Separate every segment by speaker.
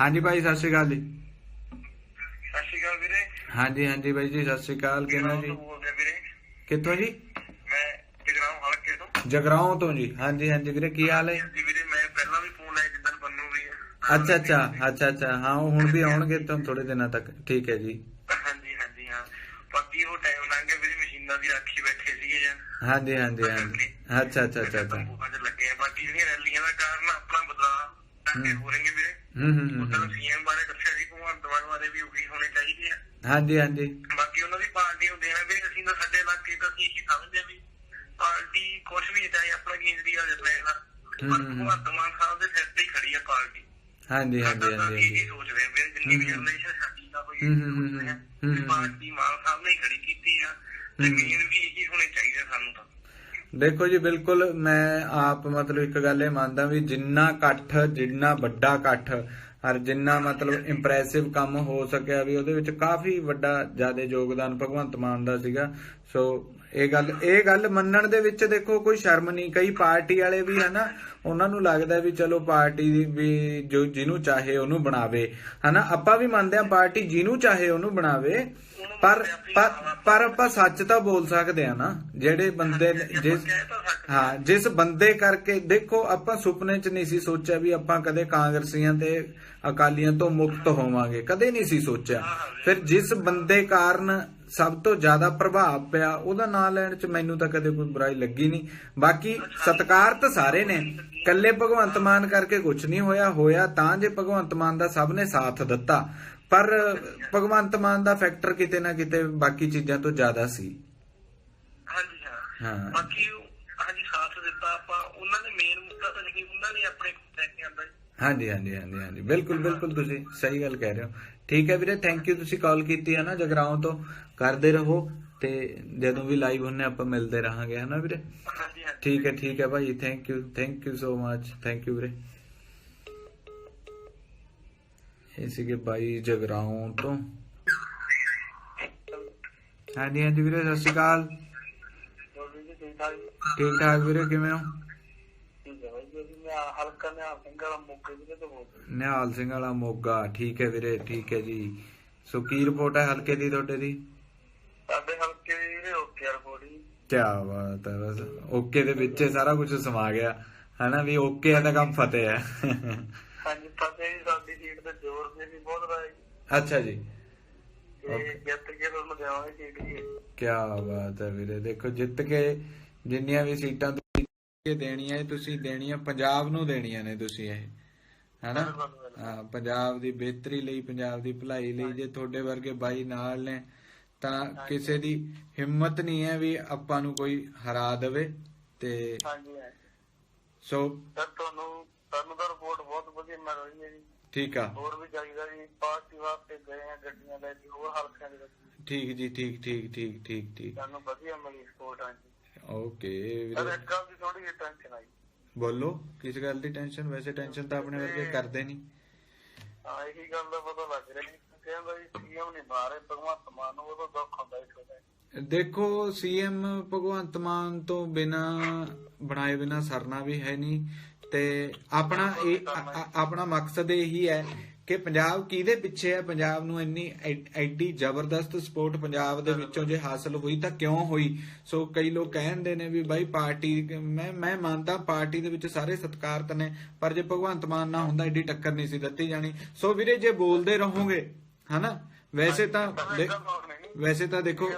Speaker 1: ਹਾਂਜੀ ਭਾਈ ਸਤਿ ਸ਼੍ਰੀ ਅਕਾਲ ਜੀ।
Speaker 2: ਸਤਿ ਸ਼੍ਰੀ ਅਕਾਲ ਵੀਰੇ।
Speaker 1: ਹਾਂਜੀ ਹਾਂਜੀ ਬਾਈ ਜੀ ਸਤਿ ਸ਼੍ਰੀ ਅਕਾਲ। ਕਿਵੇਂ ਜੀ? ਕਿੱਥੋਂ ਜੀ?
Speaker 2: ਮੈਂ ਜਗਰਾਉਂ ਹਲਕੇ ਤੋਂ।
Speaker 1: ਜਗਰਾਉਂ ਤੋਂ ਜੀ। ਹਾਂਜੀ ਹਾਂਜੀ ਵੀਰੇ ਕੀ ਹਾਲ ਹੈ?
Speaker 2: ਜੀ ਵੀਰੇ ਮੈਂ ਪਹਿਲਾਂ ਵੀ ਫੋਨ ਲਾਇਆ ਜਿੱਦਣ ਬੰਨੂ ਵੀ
Speaker 1: ਅੱਛਾ ਅੱਛਾ ਅੱਛਾ ਅੱਛਾ। ਹਾਂ ਉਹ ਹੁਣ ਵੀ ਆਉਣਗੇ ਤਾਂ ਥੋੜੇ ਦਿਨਾਂ ਤੱਕ। ਠੀਕ ਹੈ ਜੀ।
Speaker 2: ਹਾਂਜੀ ਹਾਂਜੀ ਹਾਂ। ਬਾਕੀ ਉਹ ਟਾਈਮ ਲੰਘ ਗਿਆ ਵੀਰੇ ਮਸ਼ੀਨਾਂ ਦੀ ਰਾਖੀ ਬੈਠੇ ਸੀਗੇ ਜਾਂ।
Speaker 1: ਹਾਂਜੀ ਹਾਂਜੀ ਹਾਂਜੀ। ਅੱਛਾ ਅੱਛਾ ਅੱਛਾ ਅੱਛਾ।
Speaker 2: ਲੱਗੇ ਬਾਕੀ ਜਿਹੜੀਆਂ ਰੈਲੀਆਂ ਦਾ ਕਾਰਨ ਆਪਣਾ ਬਦਲਾਅ ਹੋ। ਰਹੇ ਵੀਰੇ।
Speaker 1: ਹੂੰ ਹੂੰ ਹੂੰ,
Speaker 2: ਉਦੋਂ
Speaker 1: ਹੂੰ
Speaker 2: ਸੀਐਮ ਬਾਰੇ ਦੱਸਿਆ ਸੀ ਭਗਵੰਤ ਮਾਨ ਬਾਰੇ ਵੀ ਉਹੀ ਹੋਣੇ ਚਾਹੀਦੇ ਆ
Speaker 1: ਹਾਂਜੀ ਹਾਂਜੀ
Speaker 2: ਬਾਕੀ ਉਹਨਾਂ ਦੀ ਪਾਰਟੀ ਨੂੰ ਦੇਣਾ ਵੀ ਅਸੀਂ ਤਾਂ ਸਾਡੇ ਇਲਾਕੇ ਤਾਂ ਅਸੀਂ ਇਹੀ ਸਮਝਦੇ ਆ ਵੀ ਪਾਰਟੀ ਕੁਛ ਵੀ ਚਾਹੇ ਆਪਣਾ ਕੇਂਦਰੀ ਆ ਜਾਵੇ ਨਾ ਪਰ। ਭਗਵੰਤ ਮਾਨ ਸਾਹਿਬ ਦੇ ਸਿਰ ਤੇ ਹੀ ਖੜੀ ਆ ਪਾਰਟੀ
Speaker 1: ਹਾਂਜੀ ਹਾਂਜੀ ਹਾਂਜੀ
Speaker 2: ਇਹੀ ਸੋਚਦੇ ਆ ਵੀ ਜਿੰਨੀ ਵੀ। ਜਨਰੇਸ਼ਨ ਸਾਡੀ ਦਾ ਕੋਈ
Speaker 1: ਹਮ, ਹਮ।
Speaker 2: ਪਾਰਟੀ ਮਾਨ ਸਾਹਿਬ ਨੇ ਹੀ ਖੜੀ ਕੀਤੀ ਆ ਤੇ। ਮੇਨ ਵੀ ਇਹੀ ਹੋਣੇ ਚਾਹੀਦੇ ਸਾਨੂੰ ਤਾਂ
Speaker 1: ਦੇਖੋ ਜੀ, ਬਿਲਕੁਲ ਮੈਂ ਆਪ ਮਤਲਬ ਇੱਕ ਗੱਲ ਇਹ ਮੰਨਦਾ ਵੀ ਜਿੰਨਾ ਇਕੱਠ, ਜਿੰਨਾ ਵੱਡਾ ਇਕੱਠ, ਔਰ ਜਿੰਨਾ ਮਤਲਬ ਇੰਪ੍ਰੈਸਿਵ ਕੰਮ ਹੋ ਸਕਿਆ ਵੀ ਉਹਦੇ ਵਿੱਚ ਕਾਫੀ ਵੱਡਾ ਜ਼ਿਆਦਾ ਯੋਗਦਾਨ ਭਗਵੰਤ ਮਾਨ ਦਾ ਸੀਗਾ। ਸੋ ਇਹ ਗੱਲ ਇਹ ਗੱਲ ਮੰਨਣ ਦੇ ਵਿੱਚ ਦੇਖੋ ਕੋਈ ਸ਼ਰਮ ਨਹੀਂ। ਕਈ ਪਾਰਟੀ ਵਾਲੇ ਵੀ ਹਨਾ, ਉਹਨਾਂ ਨੂੰ ਲੱਗਦਾ ਵੀ ਚਲੋ ਪਾਰਟੀ ਦੀ ਵੀ ਜੋ ਜਿਹਨੂੰ ਚਾਹੇ ਉਹਨੂੰ ਬਣਾਵੇ। ਹਨਾ, ਆਪਾਂ ਵੀ ਮੰਨਦੇ ਆ ਪਾਰਟੀ ਜਿਹਨੂੰ ਚਾਹੇ ਉਹਨੂੰ ਬਣਾਵੇ, ਪਰ ਪਰ ਆਪਾਂ ਸੱਚ ਤਾਂ ਬੋਲ ਸਕਦੇ ਆ ਨਾ। ਜਿਹੜੇ ਬੰਦੇ ਜਿਸ, ਹਾਂ, ਜਿਸ ਬੰਦੇ ਕਰਕੇ ਦੇਖੋ ਆਪਾਂ ਸੁਪਨੇ 'ਚ ਨਹੀਂ ਸੀ ਸੋਚਿਆ ਵੀ ਆਪਾਂ ਕਦੇ ਕਾਂਗਰਸੀਆਂ ਤੇ ਅਕਾਲੀਆਂ ਤੋਂ ਮੁਕਤ ਹੋਵਾਂਗੇ। ਕਦੇ ਨਹੀਂ ਸੀ ਸੋਚਿਆ। ਫਿਰ ਜਿਸ ਬੰਦੇ ਕਾਰਨ ਸਭ ਤੋਂ ਜ਼ਿਆਦਾ ਪ੍ਰਭਾਵ ਪਿਆ ਉਹਦਾ ਨਾਂ ਲੈਣ 'ਚ ਮੈਨੂੰ ਤਾਂ ਕਦੇ ਕੋਈ ਬੁਰਾਈ ਲੱਗੀ ਨਹੀਂ। ਬਾਕੀ ਸਤਕਾਰ ਤਾਂ ਸਾਰੇ ਨੇ। ਕੱਲੇ ਭਗਵੰਤ ਮਾਨ ਕਰਕੇ ਕੁਝ ਨਹੀਂ ਹੋਇਆ। ਹੋਇਆ ਤਾਂ ਜੇ ਭਗਵੰਤ ਮਾਨ ਦਾ ਸਭ ਨੇ ਸਾਥ ਦਿੱਤਾ। ਪਰ ਭਗਵੰਤ ਮਾਨ ਦਾ ਫੈਕਟਰ ਕਿਤੇ ਨਾ ਕਿਤੇ ਬਾਕੀ ਚੀਜ਼ਾਂ ਤੋਂ ਜ਼ਿਆਦਾ ਸੀ।
Speaker 2: ਹਾਂਜੀ ਹਾਂ।
Speaker 1: ਹਾਂ।
Speaker 2: ਬਾਕੀ ਹਾਂਜੀ ਸਾਥ ਦਿੱਤਾ ਆਪਾਂ। ਉਹਨਾਂ ਨੇ ਮੇਨ ਮੁੱਦਾ ਤਾਂ ਨਹੀਂ ਉਹਨਾਂ ਨੇ ਆਪਣੇ
Speaker 1: ਹਾਂਜੀ ਹਾਂਜੀ ਹਾਂਜੀ ਹਾਂਜੀ। ਬਿਲਕੁਲ ਬਿਲਕੁਲ ਤੁਸੀਂ ਸਹੀ ਗੱਲ ਕਹਿ ਰਹੇ ਹੋ। ਠੀਕ ਹੈ ਵੀਰੇ ਥੈਂਕ ਯੂ ਤੁਸੀਂ ਕਾਲ ਕੀਤੀ ਹੈ ਨਾ ਜਗਰਾਉਂ ਤੋਂ ਕਰਦੇ ਰਹੋ ਤੇ ਜਦੋਂ ਵੀ ਲਾਈਵ ਹੁੰਨੇ ਆਪਾਂ ਮਿਲਦੇ ਰਹਾਂਗੇ ਹਨਾ ਵੀਰੇ? ਠੀਕ ਹੈ ਠੀਕ ਹੈ ਭਾਈ thank you thank you so much thank you ਵੀਰੇ। ਇਹ ਸੀਗੇ ਬਾਈ ਜਗਰਾਉਂ ਤੋਂ। ਹਾਂਜੀ ਹਾਂਜੀ ਵੀਰੇ ਸਤਿ ਸ਼੍ਰੀ ਅਕਾਲ।
Speaker 2: ਠੀਕ ਠਾਕ
Speaker 1: ਵੀਰੇ ਕਿਵੇਂ ਹੋ?
Speaker 2: ਮੈਂ ਹਲਕਾ ਨੇ ਸਿੰਗਲ ਮੁੱਕੇ ਜੀ ਤੋਂ ਬੋਲਦਾ
Speaker 1: ਨਿਹਾਲ ਸਿੰਘ ਵਾਲਾ ਮੋਗਾ ਠੀਕ ਹੈ ਵੀਰੇ ਠੀਕ ਹੈ ਜੀ। ਸੋ ਕੀ ਰਿਪੋਰਟ ਹੈ ਹਲਕੇ ਦੀ ਤੁਹਾਡੇ ਦੀ?
Speaker 2: ਸਾਡੇ ਹਲਕੇ ਦੇ ਓਕੇ ਰਿਪੋਰਟ ਜੀ।
Speaker 1: ਕਿਆ ਬਾਤ ਹੈ ਬਸ ਓਕੇ ਦੇ ਵਿੱਚ ਸਾਰਾ ਕੁਝ ਸਮਾ ਗਿਆ। ਹਨਾ ਵੀ ਓਕੇ ਤਾਂ ਕੰਮ ਫਤਿਹ ਹੈ।
Speaker 2: ਹਾਂਜੀ ਫਤਿਹ ਜੀ ਸਾਡੀ ਸੀਟ ਤੇ ਜ਼ੋਰ ਤੇ ਵੀ ਬਹੁਤ ਜੀ।
Speaker 1: ਅੱਛਾ ਜੀ।
Speaker 2: ਜਿੱਤ ਕੇ ਤੁਹਾਨੂੰ ਦੇਵਾਂਗੇ ਸੀਟ ਜੀ।
Speaker 1: ਕਿਆ ਬਾਤ ਹੈ ਵੀਰੇ ਦੇਖੋ ਜਿੱਤ ਕੇ ਜਿੰਨੀਆਂ ਵੀ ਸੀਟਾਂ ਕੇ ਦੇਣੀਆਂ ਇਹ ਤੁਸੀਂ ਦੇਣੀਆਂ ਪੰਜਾਬ ਨੂੰ ਦੇਣੀਆਂ ਨੇ ਤੁਸੀਂ ਇਹ ਹਨਾ? ਹਾਂ ਪੰਜਾਬ ਦੀ ਬਿਹਤਰੀ ਲਈ ਪੰਜਾਬ ਦੀ ਭਲਾਈ ਲਈ ਜੇ ਤੁਹਾਡੇ ਵਰਗੇ ਬਾਈ ਨਾਲ ਨੇ ਤਾਂ ਕਿਸੇ ਦੀ ਹਿੰਮਤ ਨਹੀਂ ਹੈ ਵੀ ਆਪਾਂ ਨੂੰ ਕੋਈ ਹਰਾ ਦੇਵੇ ਤੇ
Speaker 2: ਹਾਂਜੀ ਹਾਂਜੀ।
Speaker 1: ਸੋ
Speaker 2: ਸਰ ਤੁਹਾਨੂੰ ਤੁਹਾਨੂੰ ਤਾਂ ਰਿਪੋਰਟ ਬਹੁਤ ਵਧੀਆ ਮਿਲ ਰਹੀ ਹੈ ਜੀ।
Speaker 1: ਠੀਕ ਆ।
Speaker 2: ਹੋਰ ਵੀ ਚਾਹੀਦਾ ਜੀ ਪਾਰਟੀ ਵਾਸਤੇ ਗਏ ਆ ਗੱਡੀਆਂ ਲੈ ਕੇ ਹੋਰ ਹਲਕਿਆਂ ਦੇ ਵਿੱਚ।
Speaker 1: ਠੀਕ ਜੀ ਠੀਕ ਠੀਕ ਠੀਕ ਠੀਕ ਠੀਕ।
Speaker 2: ਸਾਨੂੰ ਵਧੀਆ ਮਿਲੀ ਸਪੋਰਟ ਆ ਜੀ
Speaker 1: ਓਕੇ ਵੀਰੇ।
Speaker 2: ਗੱਲ ਦੀ ਥੋੜੀ ਜਿਹੀ ਟੈਨਸ਼ਨ ਆਈ।
Speaker 1: ਬੋਲੋ ਕਿਸ ਗੱਲ ਦੀ ਟੈਨਸ਼ਨ ਵੈਸੇ ਟੈਨਸ਼ਨ ਤਾਂ ਆਪਣੇ ਵਰਗੇ ਕਰਦੇ ਨਹੀਂ।
Speaker 2: ਹਾਂ ਇਹੀ ਗੱਲ ਦਾ ਪਤਾ ਲੱਗ ਰਿਹਾ ਕਹਿੰਦਾ ਜੀ ਸੀਐਮ ਨਹੀਂ ਮਾਰੇ ਭਗਵੰਤ ਮਾਨ ਨੂੰ ਉਹਦਾ ਦੁੱਖ ਹੁੰਦਾ ਵੇਲੇ
Speaker 1: ਦੇਖੋ ਸੀਐਮ ਭਗਵੰਤ ਮਾਨ ਤੋਂ ਬਿਨਾ ਬਣਾਏ ਬਿਨਾ ਸਰਨਾ ਵੀ ਹੈ ਨਹੀਂ। ਤੇ ਆਪਣਾ ਇਹ ਆਪਣਾ ਮਕਸਦ ਇਹੀ ਹੈ ਕਿ ਪੰਜਾਬ ਕਿਹਦੇ ਪਿੱਛੇ ਹੈ? ਪੰਜਾਬ ਨੂੰ ਇੰਨੀ ਐਡੀ ਜ਼ਬਰਦਸਤ ਸਪੋਰਟ ਪੰਜਾਬ ਦੇ ਵਿੱਚੋਂ ਜੇ ਹਾਸਲ ਹੋਈ ਤਾਂ ਕਿਉਂ ਹੋਈ? ਸੋ ਕਈ ਲੋਕ ਕਹਿੰਦੇ ਨੇ ਵੀ ਬਾਈ ਪਾਰਟੀ ਮੈਂ ਮੈਂ ਮੰਨਦਾ ਪਾਰਟੀ ਦੇ ਵਿੱਚ ਸਾਰੇ ਸਤਿਕਾਰਤ ਨੇ ਪਰ ਜੇ ਭਗਵੰਤ ਮਾਨ ਨਾ ਹੁੰਦਾ ਐਡੀ ਟੱਕਰ ਨਹੀਂ ਸੀ ਦਿੱਤੀ ਜਾਣੀ। ਸੋ ਵੀਰੇ ਜੇ ਬੋਲਦੇ ਰਹੋਗੇ ਹਨਾ? ਵੈਸੇ ਤਾਂ ਵੈਸੇ ਤਾਂ ਦੇਖੋ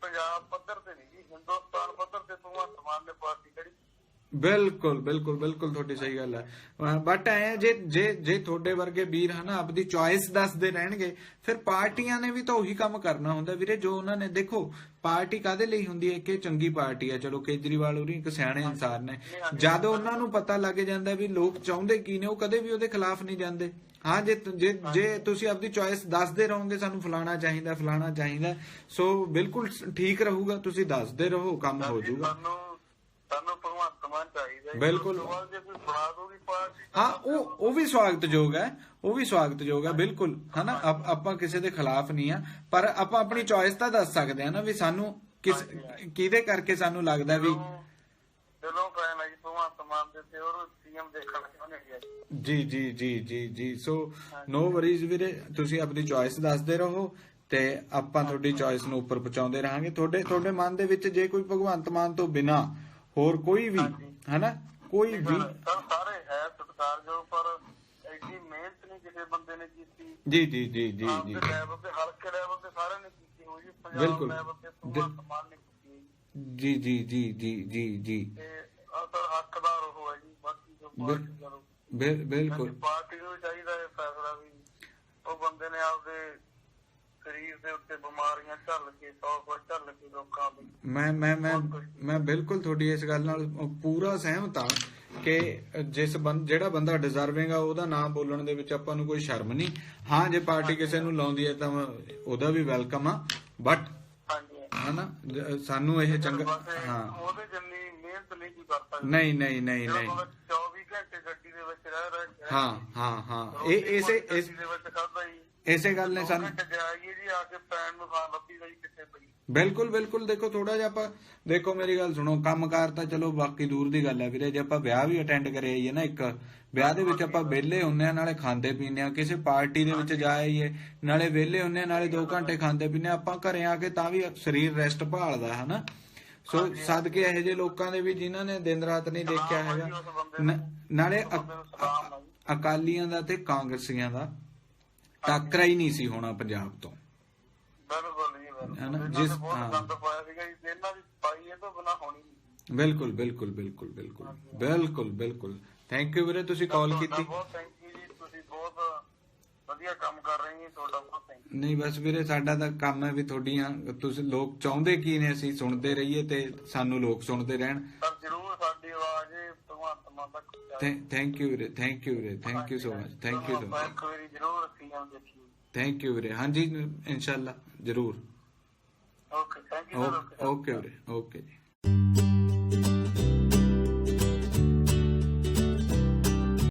Speaker 2: ਪੰਜਾਬ ਪੱਧਰ ਤੇ ਨਹੀਂ ਹਿੰਦੁਸਤਾਨ ਪੱਧਰ ਤੇ ਭਗਵੰਤ ਮਾਨ ਨੇ ਪਾਰਟੀ
Speaker 1: ਬਿਲਕੁਲ ਬਿਲਕੁਲ ਬਿਲਕੁਲ ਤੁਹਾਡੀ ਸਹੀ ਗੱਲ ਹੈ। ਬਟ ਐ ਜੇ ਜੇ ਜੇ ਤੁਹਾਡੇ ਵਰਗੇ ਵੀਰ ਹਨਾ ਆਪਦੀ ਚੁਆਇਸ ਦੱਸਦੇ ਰਹਿਣਗੇ ਫਿਰ ਪਾਰਟੀਆਂ ਨੇ ਵੀ ਤਾਂ ਉਹੀ ਕੰਮ ਕਰਨਾ ਹੁੰਦਾ। ਵੀਰੇ ਜੋ ਉਹਨਾਂ ਨੇ ਦੇਖੋ ਪਾਰਟੀ ਕਾਦੇ ਲਈ ਹੁੰਦੀ ਹੈ? ਕਿ ਚੰਗੀ ਪਾਰਟੀ ਹੈ। ਚਲੋ ਕੇਜਰੀਵਾਲ ਉਰੀ ਇੱਕ ਸਿਆਣੇ ਇਨਸਾਨ ਨੇ। ਜਦ ਉਹਨਾਂ ਨੂੰ ਪਤਾ ਲੱਗ ਜਾਂਦਾ ਵੀ ਲੋਕ ਚਾਹੁੰਦੇ ਕੀ ਨੇ ਉਹ ਕਦੇ ਵੀ ਉਹਦੇ ਖਿਲਾਫ ਨਹੀਂ ਜਾਂਦੇ। ਹਾਂ ਜੇ ਜੇ ਜੇ ਤੁਸੀਂ ਆਪਦੀ ਚੁਆਇਸ ਦੱਸਦੇ ਰਹੋਗੇ ਸਾਨੂੰ ਫਲਾਣਾ ਚਾਹੀਦਾ ਫਲਾਣਾ ਚਾਹੀਦਾ। ਸੋ ਬਿਲਕੁਲ ਠੀਕ ਰਹੂਗਾ ਤੁਸੀਂ ਦੱਸਦੇ ਰਹੋ ਕੰਮ ਹੋ ਜਾਊਗਾ
Speaker 2: ਸਾਨੂੰ ਸਾਨੂੰ ਭਗਵੰਤ ਮਾਨ ਚਾਹੀਦਾ ਜੀ।
Speaker 1: ਬਿਲਕੁਲ। ਹਾਂ ਉਹ ਉਹ ਵੀ ਸਵਾਗਤਯੋਗ ਹੈ ਉਹ ਵੀ ਸਵਾਗਤਯੋਗ ਹੈ ਬਿਲਕੁਲ। ਹਨਾ ਆਪ- ਕਿਸੇ ਦੇ ਖਿਲਾਫ ਨਹੀਂ ਆ ਪਰ ਆਪਾਂ ਆਪਣੀ ਚੋਇਸ ਤਾਂ ਦੱਸ ਸਕਦੇ ਆ ਨਾ ਵੀ ਸਾਨੂੰ ਕਿਸ ਕਿਹਦੇ ਕਰਕੇ ਸਾਨੂੰ ਲੱਗਦਾ ਵੀ
Speaker 2: ਜਦੋਂ ਫੈਨ ਆਈ ਭਗਵੰਤ ਮਾਨ ਦੇ ਤੇ ਉਹ ਨੂੰ ਸੀਐਮ ਦੇਖਣਾ ਚਾਹੁੰਦੇ ਹਾਂ ਜੀ
Speaker 1: ਜੀ ਜੀ ਜੀ ਜੀ। ਸੋ ਨੋ ਵਰੀਜ਼ ਵੀਰੇ ਤੁਸੀਂ ਆਪਣੀ ਚੋਇਸ ਦੱਸਦੇ ਰਹੋ ਤੇ ਆਪਾਂ ਤੁਹਾਡੀ ਚੋਇਸ ਨੂੰ ਉੱਪਰ ਪਹੁੰਚਾਉਂਦੇ ਰਹਾਂਗੇ। ਤੁਹਾਡੇ ਤੁਹਾਡੇ ਮਨ ਦੇ ਵਿੱਚ ਜੇ ਕੋਈ ਭਗਵੰਤ ਮਾਨ ਤੋਂ ਬਿਨਾ ਹੋਰ ਕੋਈ ਵੀ। ਹਨਾ? ਕੋਈ ਵੀ
Speaker 2: ਸਰ ਹੈ ਸਤਿਕਾਰ ਜੋ ਪਰ ਐਡੀ ਮਿਹਨਤ ਨਹੀਂ ਕਿਸੇ ਬੰਦੇ ਨੇ ਕੀਤੀ।
Speaker 1: ਜੀ ਜੀ ਜੀ ਜੀ ਜੀ।
Speaker 2: ਲੈਵਲ ਤੇ ਹਲਕੇ ਲੈਵਲ ਤੇ ਸਾਰਿਆਂ ਨੇ ਕੀਤੀ ਹੋਈ। ਪੰਜਾਬ ਲੈਵਲ ਤੇ
Speaker 1: ਬਿਲ-
Speaker 2: ਭਗਵੰਤ ਮਾਨ ਨੇ ਕੀਤੀ
Speaker 1: ਜੀ ਜੀ ਜੀ ਜੀ ਜੀ ਜੀ।
Speaker 2: ਤੇ ਆ ਸਰ ਹੱਕਦਾਰ ਉਹ ਹੈ ਜੀ ਬਾਕੀ ਜੋ ਪਾਰਟੀ
Speaker 1: ਬਿਲਕੁਲ।
Speaker 2: ਪਾਰਟੀ ਨੂੰ ਚਾਹੀਦਾ ਹੈ ਫੈਸਲਾ ਵੀ। ਉਹ ਬੰਦੇ ਨੇ ਆਪਦੇ ਸਰੀਰ ਦੇ ਉੱਤੇ ਬਿਮਾਰੀਆਂ ਝੱਲ ਕੇ ਸੌ ਕੁਝ ਝੱਲ ਕੇ ਲੋਕਾਂ ਦੀ।
Speaker 1: ਮੈਂ ਮੈਂ ਮੈਂ ਮੈਂ ਬਿਲਕੁਲ ਤੁਹਾਡੀ ਇਸ ਗੱਲ ਨਾਲ ਪੂਰਾ ਸਹਿਮਤ ਹਾਂ ਕਿ ਜਿਸ ਜਿਹੜਾ ਬੰਦਾ ਡਿਜ਼ਰਵਿੰਗ ਆ ਉਹਦਾ ਨਾਮ ਬੋਲਣ ਦੇ ਵਿੱਚ ਆਪਾਂ ਨੂੰ ਕੋਈ ਸ਼ਰਮ ਨਹੀਂ। ਹਾਂ ਜੇ ਪਾਰਟੀ ਕਿਸੇ ਨੂੰ ਲਾਉਂਦੀ ਹੈ ਤਾਂ ਉਹਦਾ ਵੀ ਵੈਲਕਮ ਆ ਬਟ ਹਨਾ ਸਾਨੂੰ ਇਹ ਚੰਗਾ ਹਾਂ।
Speaker 2: ਉਹਦੇ ਜਿੰਨੀ ਮਿਹਨਤ ਨਹੀਂ ਕੀ ਕਰ ਸਕਦੇ
Speaker 1: ਨਹੀਂ ਨਹੀਂ ਨਹੀਂ ਨਹੀਂ।
Speaker 2: ਬੰਦਾ 24 ਘੰਟੇ ਗੱਡੀ ਦੇ ਵਿੱਚ ਰਹਿ ਰਿਹਾ
Speaker 1: ਹਾਂ ਹਾਂ ਹਾਂ। ਇਹ ਇਸੇ ਇਸ
Speaker 2: ਦੇ ਵਿੱਚ ਖਾਦਾ ਜੀ
Speaker 1: ਇਸੇ ਗੱਲ ਨੇ ਸਾਨੂੰ
Speaker 2: ਜਾਈਏ ਜੀ ਆ ਕੇ ਪੈਣ ਨੂੰ ਥਾਂ ਲੱਭੀ ਗਈ ਕਿੱਥੇ ਪਈ।
Speaker 1: ਬਿਲਕੁਲ ਬਿਲਕੁਲ। ਦੇਖੋ ਥੋੜਾ ਜਿਹਾ ਆਪਾਂ ਦੇਖੋ ਮੇਰੀ ਗੱਲ ਸੁਣੋ ਕੰਮਕਾਰ ਤਾਂ ਚਲੋ ਬਾਕੀ ਦੂਰ ਦੀ ਗੱਲ ਹੈ ਵੀਰੇ। ਜੇ ਆਪਾਂ ਵਿਆਹ ਵੀ ਅਟੈਂਡ ਕਰੇ ਆਈਏ ਨਾ ਇੱਕ ਵਿਆਹ ਦੇ ਵਿੱਚ ਆਪਾਂ ਵਿਹਲੇ ਹੁੰਨੇ ਆ ਨਾਲੇ ਖਾਂਦੇ ਪੀਂਦੇ ਆ ਕਿਸੇ ਪਾਰਟੀ ਦੇ ਵਿੱਚ ਜਾ ਆਈਏ ਨਾਲੇ ਵਿਹਲੇ ਹੁੰਨੇ ਆ ਨਾਲੇ 2 ਘੰਟੇ ਖਾਂਦੇ ਪੀਂਦੇ ਆ ਆਪਾਂ ਘਰੇ ਆ ਕੇ ਤਾਂ ਵੀ ਸਰੀਰ ਰੈਸਟ ਭਾਲਦਾ ਹਨਾ? ਸੋ ਸਦਕੇ ਇਹੋ ਜਿਹੇ ਲੋਕਾਂ ਦੇ ਵੀ ਜਿਨ੍ਹਾਂ ਨੇ ਦਿਨ ਰਾਤ ਨਹੀਂ ਦੇਖਿਆ ਹੈਗਾ ਨ- ਨਾਲੇ ਅਕਾਲੀਆਂ ਦਾ ਤੇ ਕਾਂਗਰਸੀਆਂ ਦਾ। ਟੱਕਰਾ ਹੀ ਨਹੀਂ ਸੀ ਹੋਣਾ ਪੰਜਾਬ ਤੋਂ।
Speaker 2: ਬਿਲਕੁਲ ਜੀ ਬਿਲਕੁਲ।
Speaker 1: ਹੈ ਜਿਸ-
Speaker 2: ਬਹੁਤ
Speaker 1: ਹਾਂ।
Speaker 2: ਗੰਦ ਪਾਇਆ ਸੀਗਾ ਜੀ ਇਹਨਾਂ ਦੀ ਪਾਈ ਇਹ ਤੋਂ ਬਿਨਾ ਹੋਣੀ ਨਹੀਂ।
Speaker 1: ਬਿਲਕੁਲ ਬਿਲਕੁਲ ਬਿਲਕੁਲ ਬਿਲਕੁਲ। ਬਿਲਕੁਲ ਬਿਲਕੁਲ। ਥੈਂਕ ਯੂ ਵੀਰੇ ਤੁਸੀਂ ਕਾਲ ਕੀਤੀ।
Speaker 2: ਬਹੁਤ ਥੈਂਕ ਯੂ ਜੀ ਤੁਸੀਂ ਬਹੁਤ ਵਧੀਆ ਕੰਮ ਕਰ ਰਹੇ ਜੀ ਤੁਹਾਡਾ ਬਹੁਤ ਥੈਂਕ ਯੂ
Speaker 1: ਨਹੀਂ ਬਸ ਵੀਰੇ ਸਾਡਾ ਤਾਂ ਕੰਮ ਹੈ ਵੀ ਤੁਹਾਡੀਆਂ ਤੁਸੀਂ ਲੋਕ ਚਾਹੁੰਦੇ ਕੀ ਨੇ ਅਸੀਂ ਸੁਣਦੇ ਰਹੀਏ ਤੇ ਸਾਨੂੰ ਲੋਕ ਸੁਣਦੇ ਰਹਿਣ। Th- thank you, Vire. Thank you, Vire. Thank
Speaker 2: you so much. Thank you
Speaker 1: so much. Thank you वीरे हाँ
Speaker 2: जी इंशाल्लाह जरूर
Speaker 1: ओके ओके वीरे Okay, okay.